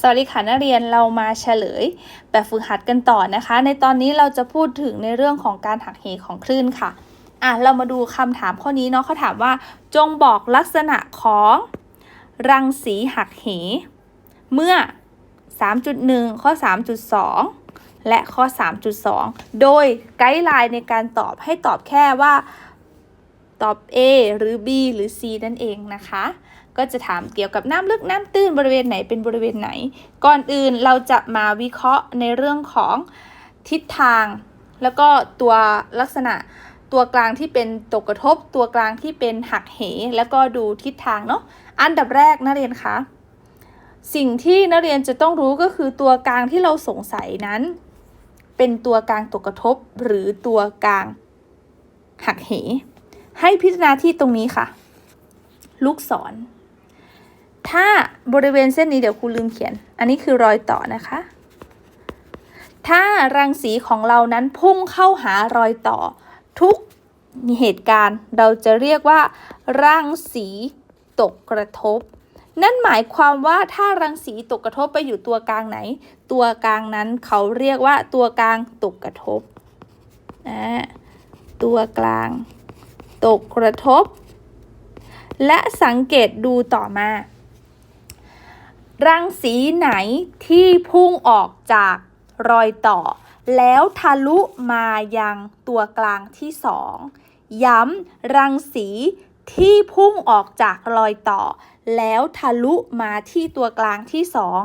สวัสดีค่ะนักเรียนเรามาเฉลย แบบฝึกหัดกันต่อนะคะ ในตอนนี้เราจะพูดถึงในเรื่องของการหักเหของคลื่นค่ะอะเรามาดูคำถามข้อนี้เนาะเขาถามว่า จงบอกลักษณะของรังสีหักเหเมื่อ 3.1 ข้อ 3.2 และข้อ 3.2 โดยไกด์ไลน์ในการตอบให้ตอบแค่ว่าตอบ A หรือ B หรือ C นั่นเองนะคะ ก็จะถามเกี่ยวกับน้ำลึกน้ำตื้นบริเวณไหนเป็นบริเวณไหน ก่อนอื่นเราจะมาวิเคราะห์ในเรื่องของทิศทาง แล้วก็ตัวลักษณะตัวกลางที่เป็นตกกระทบ ตัวกลางที่เป็นหักเห แล้วก็ดูทิศทางเนาะอันดับแรกนักเรียนคะสิ่งที่นักเรียนจะต้องรู้ก็คือตัวกลางที่เราสงสัยนั้น เป็นตัวกลางตกกระทบ หรือตัวกลางหักเห ให้พิจารณาที่ตรงนี้ค่ะ ลูกศร ถ้าบริเวณเส้นนี้เดี๋ยวครูลืมเขียน อันนี้คือรอยต่อนะคะ ถ้ารังสีของเรานั้นพุ่งเข้าหารอยต่อ ทุกเหตุการณ์เราจะเรียกว่า รังสีตกกระทบ นั่นหมายความว่าถ้ารังสีตกกระทบไปอยู่ตัวกลางไหน ตัวกลางนั้นเขาเรียกว่าตัวกลางตกกระทบนะตัวกลาง ตกกระทบ และสังเกตดูต่อมา รังสีไหนที่พุ่งออกจากรอยต่อ แล้วทะลุมายังตัวกลางที่สองย้ำรังสีที่พุ่งออกจากรอยต่อ แล้วทะลุมาที่ตัวกลางที่สอง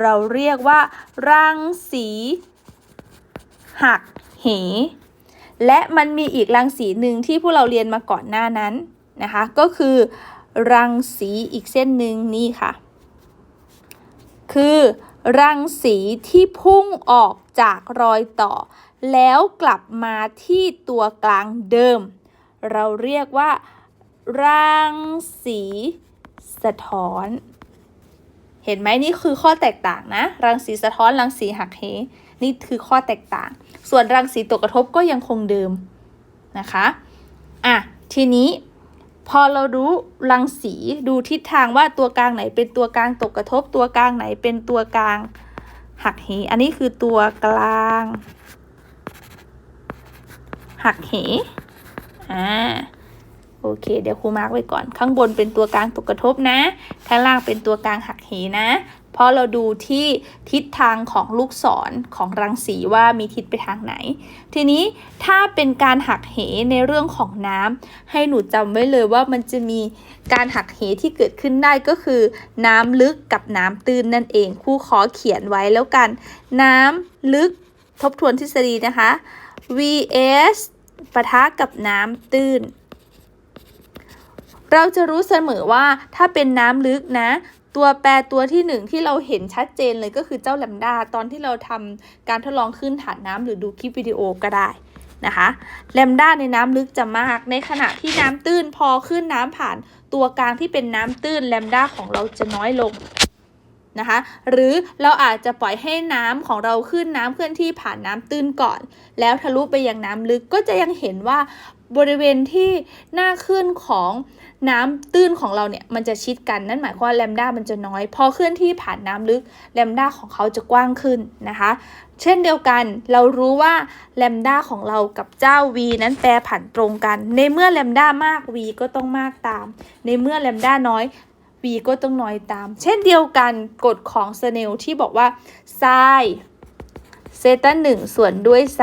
เราเรียกว่า รังสี หักเห และมันมีอีกรังสีหนึ่งที่พวกเราเรียนมาก่อนหน้านั้นนะคะ ก็คือ รังสีอีกเส้นหนึ่งนี่ค่ะ คือรังสีที่พุ่งออกจากรอยต่อ แล้วกลับมาที่ตัวกลางเดิม เราเรียกว่า รังสีสะท้อน เห็นไหมนี่คือข้อแตกต่างนะ รังสีสะท้อนรังสีหักเหนี่คือข้อแตกต่าง ส่วนรังสีตกกระทบก็ยังคงเดิมนะคะ อะ ทีนี้ พอเรารู้รังสีดูทิศทางว่าตัวกลางไหนเป็นตัวกลางตกกระทบ ตัวกลางไหนเป็นตัวกลางหักเห อันนี้คือตัวกลาง หักเห อ่า โอเค เดี๋ยวครูมาร์กไว้ก่อน ข้างบนเป็นตัวกลางตกกระทบนะ ข้างล่างเป็นตัวกลางหักเหนะ เพราะเราดูที่ทิศทางของลูกศรของรังสีว่ามีทิศไปทางไหน ทีนี้ถ้าเป็นการหักเหในเรื่องของน้ำให้หนูจำไว้เลยว่ามันจะมีการหักเหที่เกิดขึ้นได้ก็คือ น้ำลึกกับน้ำตื้นนั่นเองครูขอเขียนไว้แล้วกัน น้ำลึกทบทวนทฤษฎีนะคะ vs ปะทะกับน้ำตื้น เราจะรู้เสมอว่าถ้าเป็นน้ำลึกนะ ตัวแปรตัวที่หนึ่งที่เราเห็นชัดเจนเลยก็คือเจ้าแลมดาตอนที่เราทำการทดลองขึ้นฐานน้ำหรือดูคลิปวิดีโอก็ได้นะคะแลมด้าในน้ำลึกจะมาก ในขณะที่น้ำตื้นพอขึ้นน้ำผ่านตัวกลางที่เป็นน้ำตื้นแลมด้าของเราจะน้อยลงนะคะหรือเราอาจจะปล่อยให้น้ำของเราขึ้นน้ำเคลื่อนที่ผ่านน้ำตื้นก่อน แล้วทะลุไปยังน้ำลึกก็จะยังเห็นว่าบริเวณที่หน้าขึ้นของ น้ำตื้นของเราเนี่ยมันจะชิดกันนั่นหมายความว่าแลมด้ามันจะน้อย พอเคลื่อนที่ผ่านน้ำลึกแลมด้าของเขาจะกว้างขึ้นนะคะ เช่นเดียวกันเรารู้ว่าแลมด้าของเรากับเจ้า v นั้นแปรผันตรงกัน ในเมื่อแลมด้ามาก v ก็ต้องมากตาม ในเมื่อแลมด้าน้อย v ก็ต้องน้อยตาม เช่นเดียวกันกฎของสเนลที่บอกว่าไซ เซตา1ส่วนด้วยไซ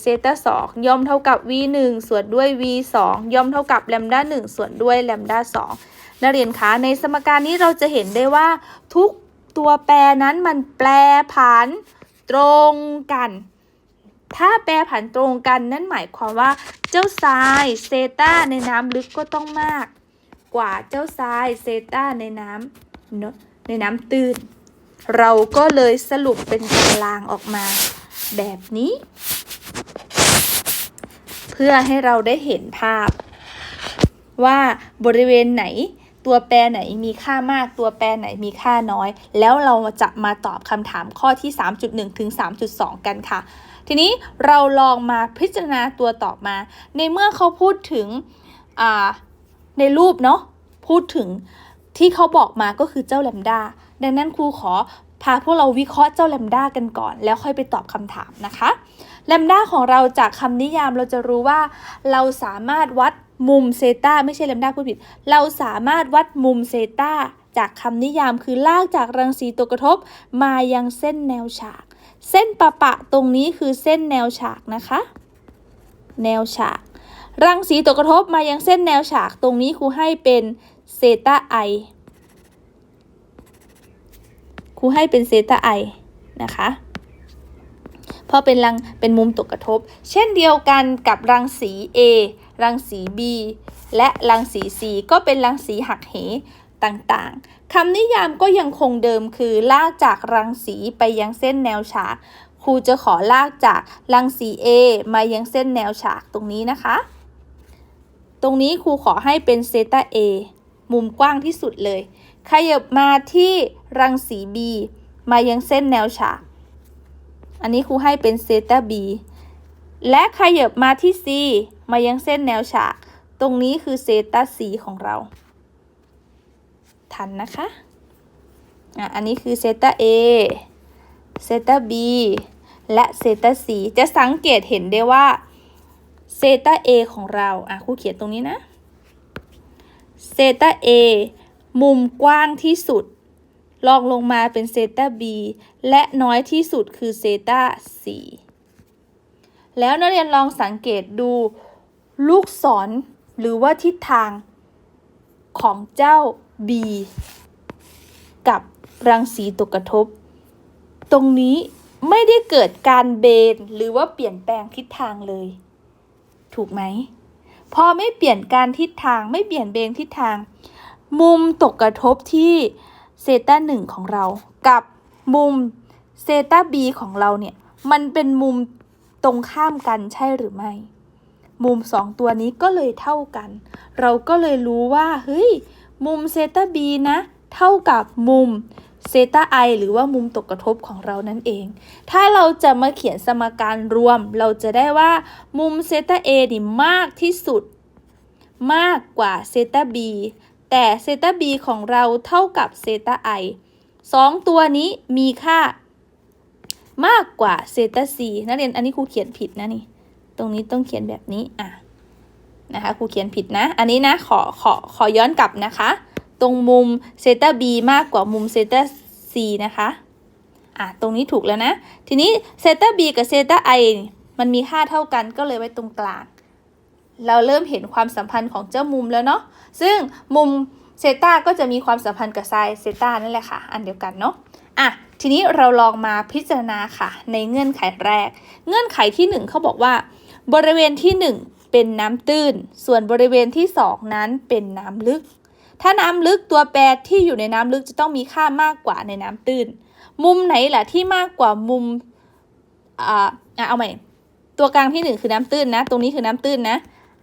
เซตา2ย่อมเท่ากับ v 1ส่วนด้วย v 2ย่อมเท่ากับแลมด้า1ส่วนด้วยแลมด้า2นักเรียนคะในสมการนี้เราจะเห็นได้ว่าทุกตัวแปรนั้นมันแปรผันตรงกัน ถ้าแปรผันตรงกันนั่นหมายความว่าเจ้าไซเซตาในน้ำลึกก็ต้องมาก กว่าเจ้าไซเซตาในน้ำในน้ำตื้นเราก็เลยสรุปเป็นตารางออกมา แบบนี้ เพื่อให้เราได้เห็นภาพ ว่าบริเวณไหน ตัวแปรไหนมีค่ามาก ตัวแปรไหนมีค่าน้อย แล้วเราจะมาตอบคำถามข้อที่ 3.1 ถึง 3.2 กันค่ะ ทีนี้เราลองมาพิจารณาตัวตอบมา ในเมื่อเขาพูดถึงในรูปเนาะพูดถึงที่เขาบอกมาก็คือเจ้าแลมดาดังนั้นครูขอ พาพวกเราวิเคราะห์เจ้าแลมด้ากันก่อน แล้วค่อยไปตอบคำถามนะคะแลมด้าของเราจากคำนิยามเราจะรู้ว่า เราสามารถวัดมุมเซตาไม่ใช่แลมด้าพูดผิด เราสามารถวัดมุมเซตาจากคำนิยามคือลากจากรังสีตัวกระทบ มายังเส้นแนวฉาก เส้นปะปะตรงนี้คือเส้นแนวฉากนะคะ แนวฉาก รังสีตัวกระทบมายังเส้นแนวฉากตรงนี้ครูให้เป็นเซตาไอ ครูให้เป็นเซตาไอนะคะเพราะเป็นรังเป็นมุมตกกระทบ เช่นเดียวกันกับรังสี A รังสี B และรังสี C ก็เป็นรังสีหักเหต่างๆ คำนิยามก็ยังคงเดิมคือ ลากจากรังสีไปยังเส้นแนวฉาก ครูจะขอลากจากรังสี A มายังเส้นแนวฉากตรงนี้นะคะ ตรงนี้ครูขอให้เป็นเซตา A มุมกว้างที่สุดเลย ขยับมาที่รังสี B มายังเส้นแนวฉาก อันนี้ครูให้เป็นเซตา B และขยับมาที่ C มายังเส้นแนวฉาก ตรงนี้คือเซตา C ของเรา ทันนะคะอะอันนี้คือเซตา A เซตา B และเซตา C จะสังเกตเห็นได้ว่าเซตา A ของเรา อะครูเขียนตรงนี้นะเซตา A มุมกว้างที่สุดลองลงมาเป็นเซตา B และน้อยที่สุดคือเซตา C แล้วนักเรียนลองสังเกตดูลูกศรหรือว่าทิศทางของเจ้า B กับรังสีตกกระทบ ตรงนี้ไม่ได้เกิดการเบนหรือว่าเปลี่ยนแปลงทิศทางเลย ถูกไหม พอไม่เปลี่ยนการทิศทางไม่เปลี่ยนเบนทิศทาง มุมตกกระทบที่เซต้าหนึ่งของเรา กับมุมเซต้าบีของเราเนี่ย มันเป็นมุมตรงข้ามกันใช่หรือไม่ มุมสองตัวนี้ก็เลยเท่ากัน เราก็เลยรู้ว่าเฮ้ยมุมเซต้าบีนะ เท่ากับมุมเซต้าไอหรือว่ามุมตกกระทบของเรานั่นเอง ถ้าเราจะมาเขียนสมการรวม เราจะได้ว่ามุมเซต้าเอนี่มากที่สุด มากกว่าเซต้าบี แต่เซตาบีของเราเท่ากับเซตาไอสองตัวนี้มีค่ามากกว่าเซตาซีนักเรียนอันนี้ครูเขียนผิดนะนี่ ตรงนี้ต้องเขียนแบบนี้อะนะคะครูเขียนผิดนะ อันนี้นะขอขอขอย้อนกลับนะคะ ตรงมุมเซตา b มากกว่ามุมเซตา c นะคะอะตรงนี้ถูกแล้วนะ ทีนี้เซตา b กับเซตา i มันมีค่าเท่ากันก็เลยไว้ตรงกลาง เราเริ่มเห็นความสัมพันธ์ของเจ้ามุมแล้วเนาะ ซึ่งมุมเซตาก็จะมีความสัมพันธ์กับไซเซต้านั่นแหละค่ะ อันเดียวกันเนาะ อะ ทีนี้เราลองมาพิจารณาค่ะ ในเงื่อนไขแรก เงื่อนไขที่ 1เขาบอกว่า บริเวณที่ 1 เป็นน้ำตื้น ส่วนบริเวณที่ 2 นั้นเป็นน้ำลึก ถ้าน้ำลึกตัวแปรที่อยู่ในน้ำลึกจะต้องมีค่ามากกว่าในน้ำตื้น มุมไหนล่ะที่มากกว่ามุม อ่าเอาใหม่ ตัวกลางที่ 1 คือน้ำตื้นนะ ตรงนี้คือน้ำตื้นนะ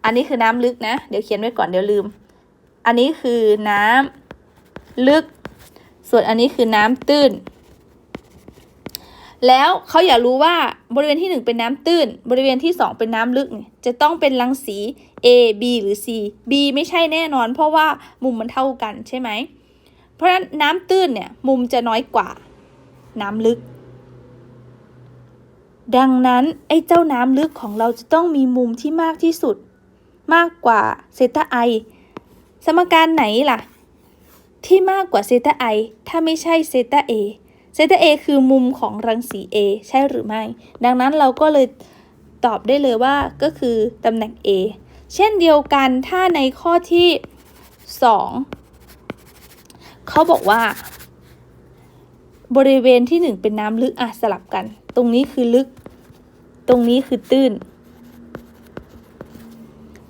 อันนี้คือน้ำลึกนะ เดี๋ยวเขียนไว้ก่อนเดี๋ยวลืม อันนี้คือน้ำลึก ส่วนอันนี้คือน้ำตื้น แล้วเขาอยากรู้ว่าบริเวณที่ 1 เป็นน้ำตื้น บริเวณที่ 2 เป็นน้ำลึกจะต้องเป็นรังสี A B หรือ C B ไม่ใช่แน่นอน เพราะว่ามุมมันเท่ากันใช่ไหม เพราะฉะนั้นน้ำตื้นเนี่ยมุมจะน้อยกว่าน้ำลึกดังนั้นไอ้เจ้าน้ำลึกของเราจะต้องมีมุมที่มากที่สุด มากกว่าเซตาไอสมการไหนล่ะ ที่มากกว่าเซตาไอถ้าไม่ใช่เซตาเอเซตาเอคือมุมของรังสี A ใช่หรือไม่ ดังนั้นเราก็เลยตอบได้เลยว่าก็คือตำแหน่ง A เช่นเดียวกันถ้าในข้อที่ 2 เขาบอกว่า บริเวณที่ 1 เป็นน้ำลึกอะสลับกัน ตรงนี้คือลึก ตรงนี้คือตื้น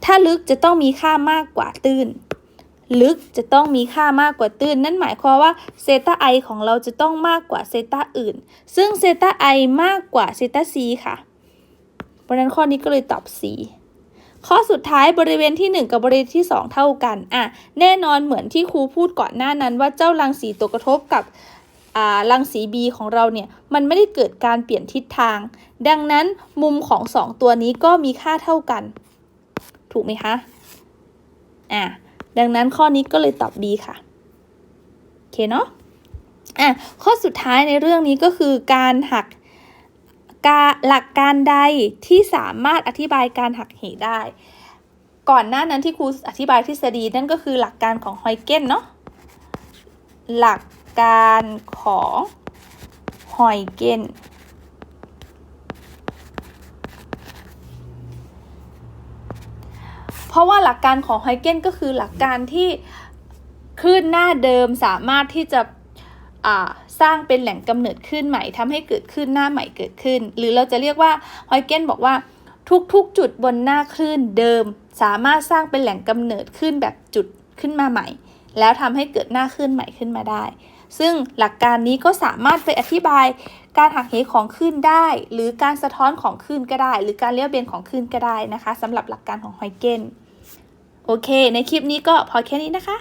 ถ้าลึกจะต้องมีค่ามากกว่าตื้น ลึกจะต้องมีค่ามากกว่าตื้น นั่นหมายความว่าเซตาไอของเราจะต้องมากกว่าเซตาอื่น ซึ่งเซตาไอมากกว่าเซตาซีค่ะ เพราะนั้นข้อนี้ก็เลยตอบ C ข้อสุดท้ายบริเวณที่ 1 กับบริเวณที่ 2 เท่ากัน อะ แน่นอนเหมือนที่ครูพูดก่อนหน้านั้นว่าเจ้ารังสีตัวกระทบกับรังสี B ของเราเนี่ย มันไม่ได้เกิดการเปลี่ยนทิศทาง ดังนั้นมุมของ 2 ตัวนี้ก็มีค่าเท่ากัน ถูกไหมคะ อะ ดังนั้นข้อนี้ก็เลยตอบ B ค่ะ โอเคเนาะ อะ ข้อสุดท้ายในเรื่องนี้ก็คือการหักกาหลักการใดที่สามารถอธิบายการหักเหได้ ก่อนหน้านั้นที่ครูอธิบายทฤษฎีนั่นก็คือหลักการของฮอยเกนเนาะ หลักการของฮอยเกน เพราะว่าหลักการของไฮเกนก็คือหลักการที่คลื่นหน้าเดิมสามารถที่จะสร้างเป็นแหล่งกำเนิดคลื่นใหม่ทำให้เกิดคลื่นหน้าใหม่เกิดขึ้น หรือเราจะเรียกว่าฮอยเกนบอกว่าทุกๆ จุดบนหน้าคลื่นเดิม สามารถสร้างเป็นแหล่งกำเนิดคลื่นแบบจุดขึ้นมาใหม่ แล้วทำให้เกิดหน้าคลื่นใหม่ขึ้นมาได้ ซึ่งหลักการนี้ก็สามารถไปอธิบายการหักเหของคลื่นได้ หรือการสะท้อนของคลื่นก็ได้ หรือการเลี้ยวเบนของคลื่นก็ได้นะคะสำหรับหลักการของฮอยเกน โอเค ในคลิปนี้ก็พอแค่นี้นะคะ